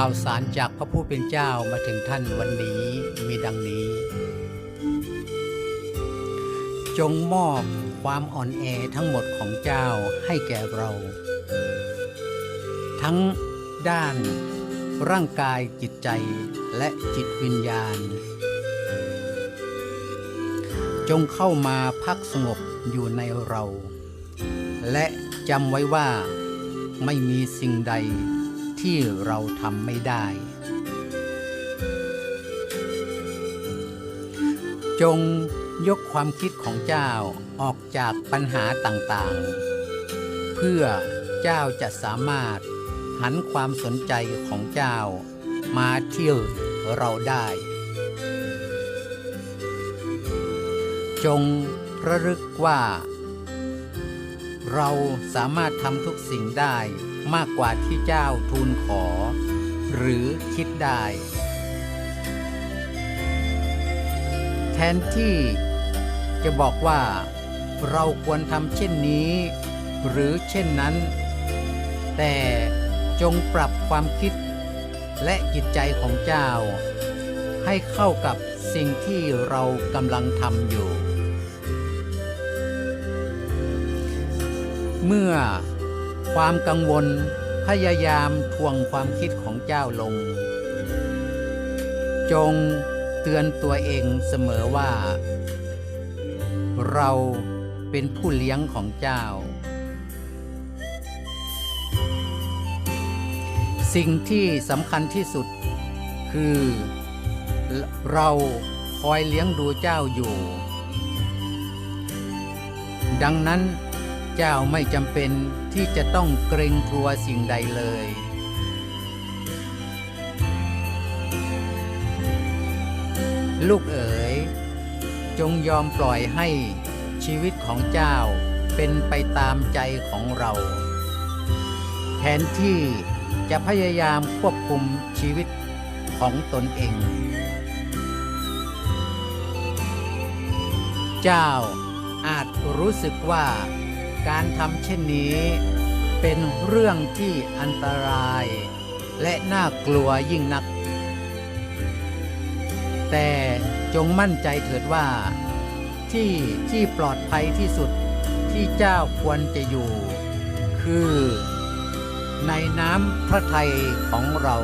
ข่าวสารจากพระผู้เป็นเจ้ามาถึงท่านวันนี้มีดังนี้ จงมอบความอ่อนแอทั้งหมดของเจ้าให้แก่เรา ทั้งด้านร่างกายจิตใจและจิตวิญญาณ จงเข้ามาพักสงบอยู่ในเรา และจำไว้ว่าไม่มีสิ่งใด ที่เราทำไม่ได้ จงยกความคิดของเจ้าออกจากปัญหาต่างๆ เพื่อเจ้าจะสามารถหันความสนใจของเจ้ามาเที่ยวเราได้ จงระลึกว่า เราสามารถทำทุกสิ่งได้ มากกว่าที่เจ้าทูลขอ หรือคิดได้ แทนที่จะบอกว่าเราควรทำเช่นนี้ หรือเช่นนั้น แต่จงปรับความคิดและจิตใจของเจ้า ให้เข้ากับสิ่งที่เรากำลังทำอยู่ เมื่อ ความกังวลพยายามทวงความคิดของเจ้าลง จงเตือนตัวเองเสมอว่า เราเป็นผู้เลี้ยงของเจ้า สิ่งที่สำคัญที่สุดคือ เราคอยเลี้ยงดูเจ้าอยู่ ดังนั้น เจ้าไม่จำเป็นที่จะต้องเกรงกลัวสิ่งใดเลย ลูกเอ๋ย จงยอมปล่อยให้ชีวิตของเจ้าเป็นไปตามใจของเราแทนที่จะพยายามควบคุมชีวิตของตนเอง เจ้าอาจรู้สึกว่า การทำเช่นนี้ เป็นเรื่องที่อันตราย และน่ากลัวยิ่งนัก แต่จงมั่นใจเถิดว่า ที่ที่ปลอดภัยที่สุดที่เจ้าควรจะอยู่ คือ ในน้ำพระทัยของเรา